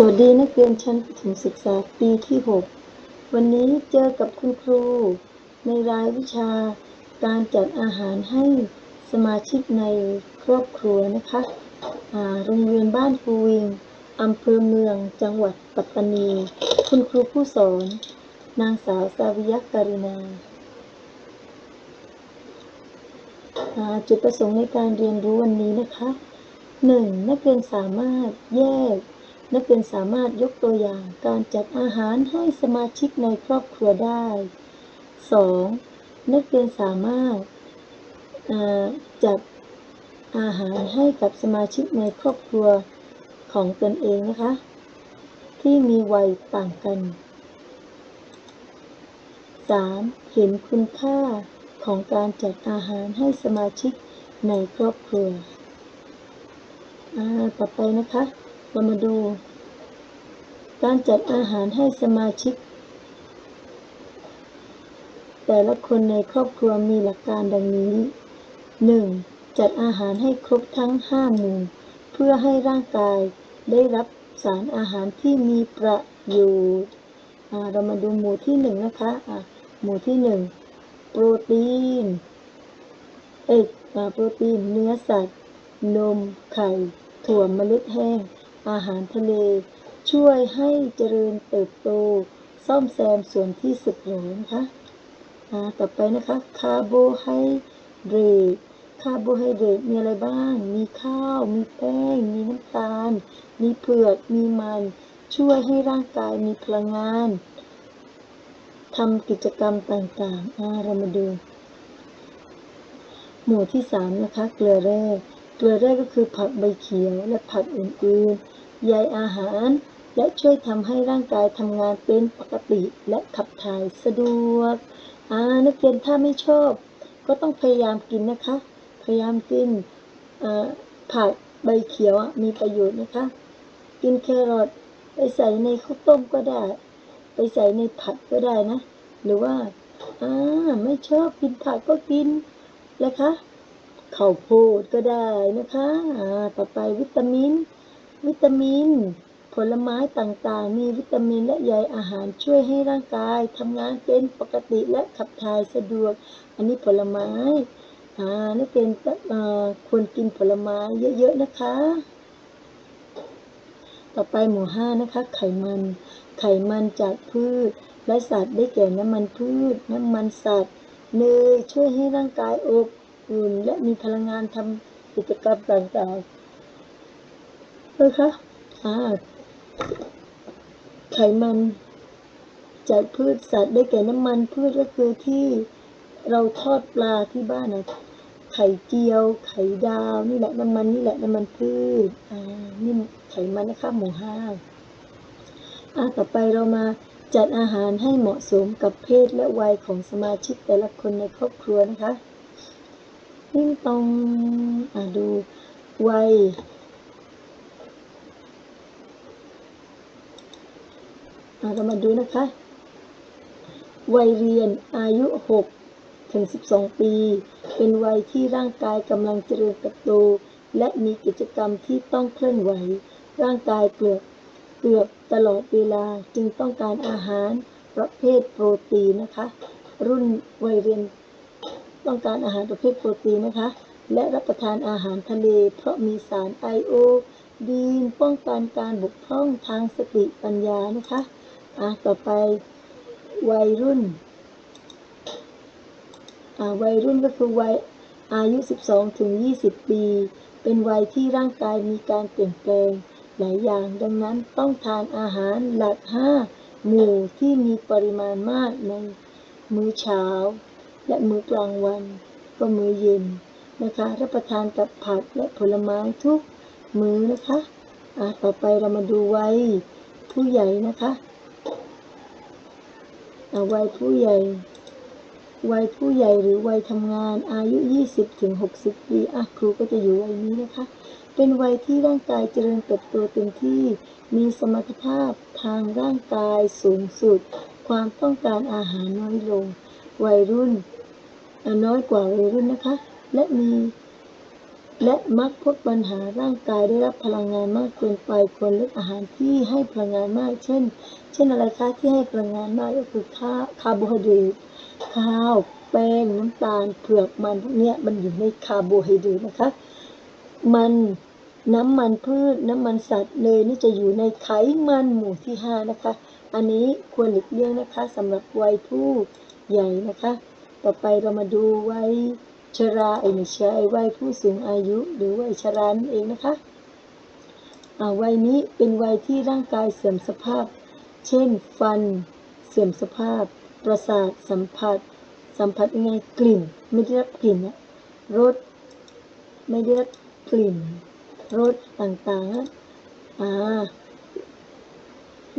สวัสดีนักเรียนชั้นประถมศึกษาปีที่ 6 วันนี้เจอกับคุณครู ในรายวิชาการจัดอาหารให้สมาชิกในครอบครัวนะคะโรงเรียนบ้านภูวิงอำเภอเมืองจังหวัดปัตตานี คุณครูผู้สอน นางสาวสาวิยการินาาจุดประสงค์ในการเรียนรู้วันนี้นะคะ 1. นักเรียนสามารถแยก นักเรียนสามารถยกตัวอย่างการจัดอาหารให้สมาชิกในครอบครัวได้ 2. นักเรียนสามารถจัดอาหารให้กับสมาชิกในครอบครัวของตนเองนะคะ ที่มีวัยต่างกัน 3. เห็นคุณค่าของการจัดอาหารให้สมาชิกในครอบครัว ต่อไปนะคะ เรามาดูการจัดอาหารให้สมาชิก แต่ละคนในครอบครัวมีหลักการดังนี้ 1. จัดอาหารให้ครบทั้ง 5 หมู่ เพื่อให้ร่างกายได้รับสารอาหารที่มีประโยชน์เรามาดูหมู่ที่ 1 นะคะอ่าหมู่ที่ 1 โปรตีน เอกโปรตีน เนื้อสัตว์ นม ไข่ ถั่วเมล็ดแห้ง อาหารทะเล ช่วยให้เจริญเติบโต ซ่อมแซมส่วนที่สึกหรอนะคะต่อไปนะคะคาร์โบไฮเดรตคาร์โบไฮเดรตมีอะไรบ้าง มีข้าว มีแป้ง มีน้ำตาล มีเผือก มีมัน ช่วยให้ร่างกายมีพลังงานทำกิจกรรมต่างๆเรามาดู หมู่ที่ 3 นะคะ เกลือแร่ เกลือแร่ก็คือผักใบเขียวและผักอื่นๆ ใยอาหาร และช่วยทำให้ร่างกายทำงานเป็นปกติและขับถ่ายสะดวกอ่านักเรียนถ้าไม่ชอบ ก็ต้องพยายามกินนะคะ พยายามกินผักใบเขียวมีประโยชน์นะคะ กินแครอทไปใส่ในข้าวต้มก็ได้ ไปใส่ในผัดก็ได้นะ หรือว่าอ่าไม่ชอบกินผักก็กินนะคะข้าวโพดก็ได้นะคะอ่าต่อไปวิตามิน วิตามิน ผลไม้ต่างๆ มีวิตามินและใยอาหารช่วยให้ร่างกายทำงานเป็นปกติและขับถ่ายสะดวก อันนี้ผลไม้อ่านักเรียนควรกินผลไม้เยอะๆนะคะ ต่อไปหมู่ห้านะคะ ไขมัน ไขมันจากพืชและสัตว์ได้แก่น้ำมันพืช น้ำมันสัตว์เนยช่วยให้ร่างกายอบอุ่นและมีพลังงานทำกิจกรรมต่างๆ นะคะอ่าไขมันจากพืชสัตว์ได้แก่น้ำมันพืชก็คือที่เราทอดปลาที่บ้านนะไข่เจียว ไข่ดาว นี่แหละน้ำมันนี่แหละน้ำมันพืชอ่านี่ไขมันนะคะหมูห้าอ่าต่อไปเรามาจัดอาหารให้เหมาะสมกับเพศและวัยของสมาชิกแต่ละคนในครอบครัวนะคะนิ่งตรงอ่าดูวัย อ่า เรามาดูนะคะ วัยเรียนอายุ 6 ถึง 12 ปี เป็นวัยที่ร่างกายกำลังเจริญเติบโต และมีกิจกรรมที่ต้องเคลื่อนไหว ร่างกายเกือบเกือบตลอดเวลาจึงต้องการอาหารประเภทโปรตีนนะคะ รุ่นวัยเรียนต้องการอาหารประเภทโปรตีนนะคะ และรับประทานอาหารทะเล เพราะมีสารไอโอดีนป้องกันการบกพร่องทางสติปัญญานะคะ อะต่อไปวัยรุ่นอ่าวัยรุ่นก็คือวัยอายุ 12 ถึง 20 ปี เป็นวัยที่ร่างกายมีการเปลี่ยนแปลงหลายอย่าง ดังนั้นต้องทานอาหารหลัก 5 หมู่ที่มีปริมาณมากในมื้อเช้า และมื้อกลางวัน ก็มื้อเย็นนะคะ รับประทานกับผักและผลไม้ทุกมื้อนะคะอะต่อไปเรามาดูวัยผู้ใหญ่นะคะ อ่วัยผู้ใหญ่ วัยผู้ใหญ่หรือวัยทำงานอายุ 20ถึง60 ปีอะครูก็จะอยู่วัยนี้นะคะ เป็นวัยที่ร่างกายเจริญเติบโตเต็มที่ มีสมรรถภาพทางร่างกายสูงสุด ความต้องการอาหารน้อยลง วัยรุ่นน้อยกว่าวัยรุ่นนะคะ และมี และมักพบปัญหาร่างกายได้รับพลังงานมากเกินไปควรเลือกอาหารที่ให้พลังงานมาก เช่น เช่นอะไรคะที่ให้พลังงานมากก็คือข้าวคาร์โบไฮเดรตข้าว แป้งน้ำตาลเผือกมันพวกนี้มันอยู่ในคาร์โบไฮเดรตนะคะ มันน้ำมันพืชน้ำมันสัตว์เนยนี่จะอยู่ในไขมันหมู่ที่ห้านะคะ อันนี้ควรหลีกเลี่ยงนะคะสำหรับวัยผู้ใหญ่นะคะ ต่อไปเรามาดูวัย ชราเอ้ยไม่ใช่วัยผู้สูงอายุ หรือวัยชรานั่นเองนะคะอ่าวัยนี้เป็นวัยที่ร่างกายเสื่อมสภาพ เช่น ฟัน เสื่อมสภาพ ประสาทสัมผัส สัมผัสยังไงกลิ่น ไม่ได้รับกลิ่นอะรสไม่ได้รับกลิ่นรสต่างๆอะอ่า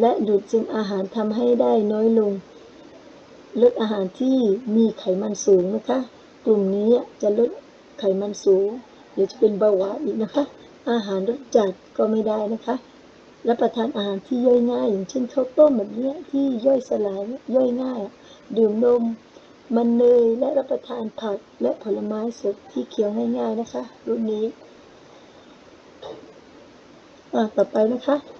และดูดซึมอาหารทำให้ได้น้อยลงลดอาหารที่มีไขมันสูงนะคะ กลุ่มนี้จะลดไขมันสูงเดี๋ยวจะเป็นเบาหวานอีกนะคะ อาหารรสจัดก็ไม่ได้นะคะรับประทานอาหารที่ย่อยง่าย อย่างเช่นข้าวต้มแบบนี้ที่ย่อยสลายย่อยง่าย ดื่มนม มันเนยและรับประทานผักและผลไม้สดที่เคี้ยวง่าย ๆนะคะ รุ่นนี้อ่าต่อไปนะคะ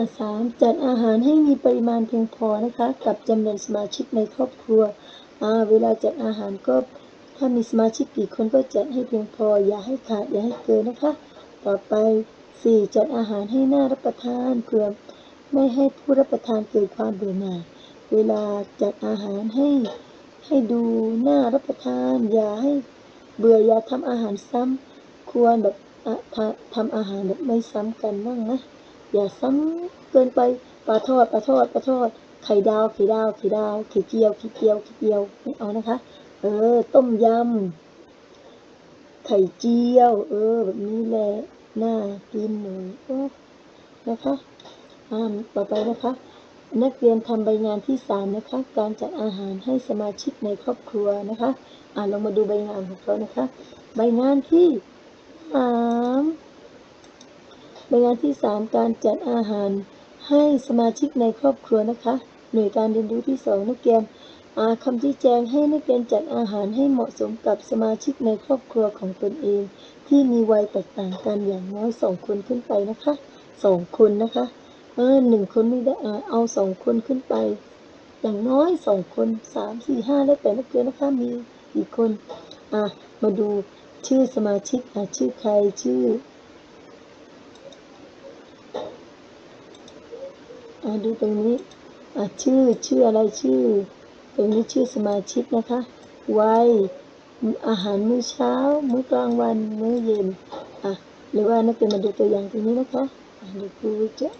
าสามจัดอาหารให้มีปริมาณเพียงพอนะคะ กับจำนวนสมาชิกในครอบครัว เวลาจัดอาหารก็ถ้ามีสมาชิกกี่คนก็จัดให้เพียงพอ อย่าให้ขาดอย่าให้เกินนะคะ ต่อไปสี่จัดอาหารให้น่ารับประทานเพื่อไม่ให้ผู้รับประทานเกิดความเบื่อหน่าย เวลาจัดอาหารให้ให้ดูน่ารับประทาน อย่าให้เบื่ออย่าทำอาหารซ้ำควรแบบทะทำอาหารแบบไม่ซ้ำกันบ้างนะ อย่าซ้ำเกินไปปลาทอดปลาทอดปลาทอด ไข่ดาวไข่ดาวไข่ดาวไข่เจียวไข่เจียวไข่เจียวไม่เอานะคะ เออ ต้มยำไข่เจียว เออ แบบนี้แหละน่ากินหน่อยโอ้นะคะอ่าต่อไปนะคะ นักเรียนทำใบงานที่สามนะคะ การจัดอาหารให้สมาชิกในครอบครัวนะคะอ่าลองมาดูใบงานของเขานะคะ ใบงานที่สาม ในงานที่ 3 การจัดอาหารให้สมาชิกในครอบครัวนะคะ หน่วยการเรียนรู้ที่ 2 นักเรียนอาคำชี้แจงให้นักเรียนจัดอาหารให้เหมาะสมกับสมาชิกในครอบครัวของตนเอง ที่มีวัยแตกต่างกันอย่างน้อยสองคนขึ้นไปนะคะสองคนนะคะเออหนึ่งคนไม่ได้อ่าเอาสองคนขึ้นไป อย่างน้อยสองคนสามสี่ห้าแล้วแต่นักเรียนนะคะมีกี่คนอะมาดูชื่อสมาชิกอะชื่อใครชื่อ อ่า ดูตรงนี้ชื่อชื่ออะไรชื่อ ตรงนี้ชื่อสมาชิกนะคะวัยอาหารมื้อเช้า มื้อกลางวัน มื้อเย็นอะหรือว่านักเรียนมาดูตัวอย่างตรงนี้นะคะอ่าเดี๋ยวครูจะ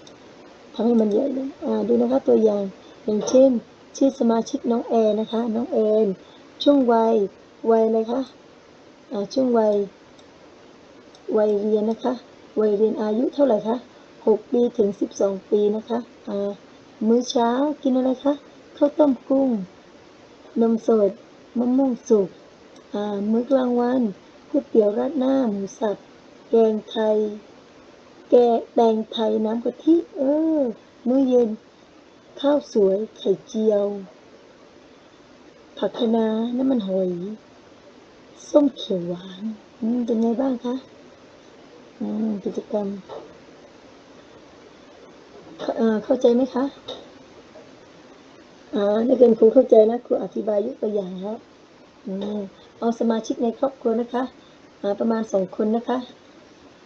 ทำให้มันใหญ่เลยอ่าดูนะคะตัวอย่างอย่างเช่น ชื่อสมาชิกน้องแอนนะคะ น้องแอนช่วงวัยวัยอะไรคะอ่าช่วงวัยวัยเรียนนะคะวัยเรียนอายุเท่าไหร่คะ 6 ปีถึง 12 ปีนะคะมื้อเช้ากินอะไรคะข้าวต้มกุ้ง นมสดมะม่วงสุกมื้อกลางวันก๋วยเตี๋ยวราดหน้าหมูสับแกงไทย แกแตงไทยน้ำกะทิเออมื้อเย็น ข้าวสวยไข่เจียว ผักคะน้าน้ำมันหอย ส้มเขียวหวานเป็นไงบ้างคะกิจกรรม เข้าใจไหมคะอ่านักเรียนครูเข้าใจนะครูอธิบายยกตัวอย่างแล้วอืมเอาสมาชิกในครอบครัวนะคะอ่าประมาณสองคนนะคะ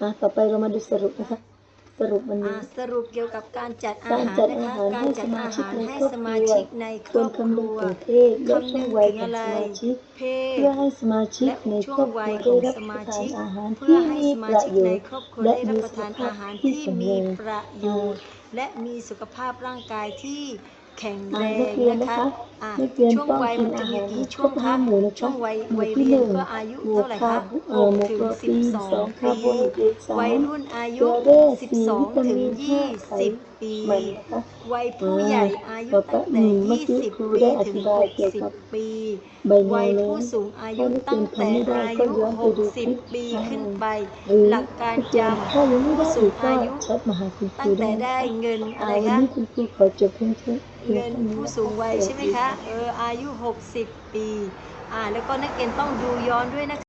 อ่าต่อไปเรามาดูสรุปนะคะ สรุปวันอ่านี้ สรุปเกี่ยวกับการจัดอาการหารจัดนะอาคะหารการให้จัสดมาอาชิกหารในให้ครอบสคมารัวชิกในคครวอรบคคำนึรังวถึงเพศและช่วงวัยของสมาชิกเพศเพื่อให้สมาชิกและในช่ควรงอบควัรัยวขได้องรับสประมาทานชิกอาหารเพื่อที่ให้มีสปมาระชิกโยในชน์ครอบครัวและได้รับมีประสุขทานภาอาพหารที่ที่แข็งมีแรงประโยชน์และมีสุขภาพร่างกายที่ แข็งอ่าแรนักงเรียนนะนะคะคะอะนักเรียนช่วงต้องวัยกิมันนอาจะมีหารกี่คช่รวบงห้าคะหมู่นะช่วคะงวัยหมู่วัยที่เรีหยนนึ่งก็อายุหมู่เท่าไหร่คาคะร์โบเอ่อหมู่6ถึโปงรตีนสองคาร์โบไฮ12เดรตปีสาวัยมรุ่นอาเกยุลือแร่สี่วิตา12ถึงมินห้าไข20 ปีมันนะคะวัยผู้อ่าใหญ่อายุต่อไปตั้งอืแต่มเมื่อกี้ครู20 ปีได้อถึงธิบายเกี่ยวกับ60 ปีใบงาวันยแล้วผู้สูงอายุถ้านักเรีตั้ยงนแต่ทำไม่ได้อาก็ยุย้อนไปดูคลิป60 ปีอ่าขึ้นไปหรือหลักการนัเรียนจำถ้ายังไม่ผู้ได้สูอีงกก็อายุแชทมาหาคุณครูตั้งแต่ได้ได้นะคะเงินอะอ่าไรวันคะนี้คุณครูขอจบเพียงเท่าเพียงเงินเท่านี้ผู้นะสูงคะวัยสวัสใช่ไหมดีคะค่ะเอออายุ 60 ปี อ่าแล้วก็นักเรียนต้องดูย้อนด้วยนะคะ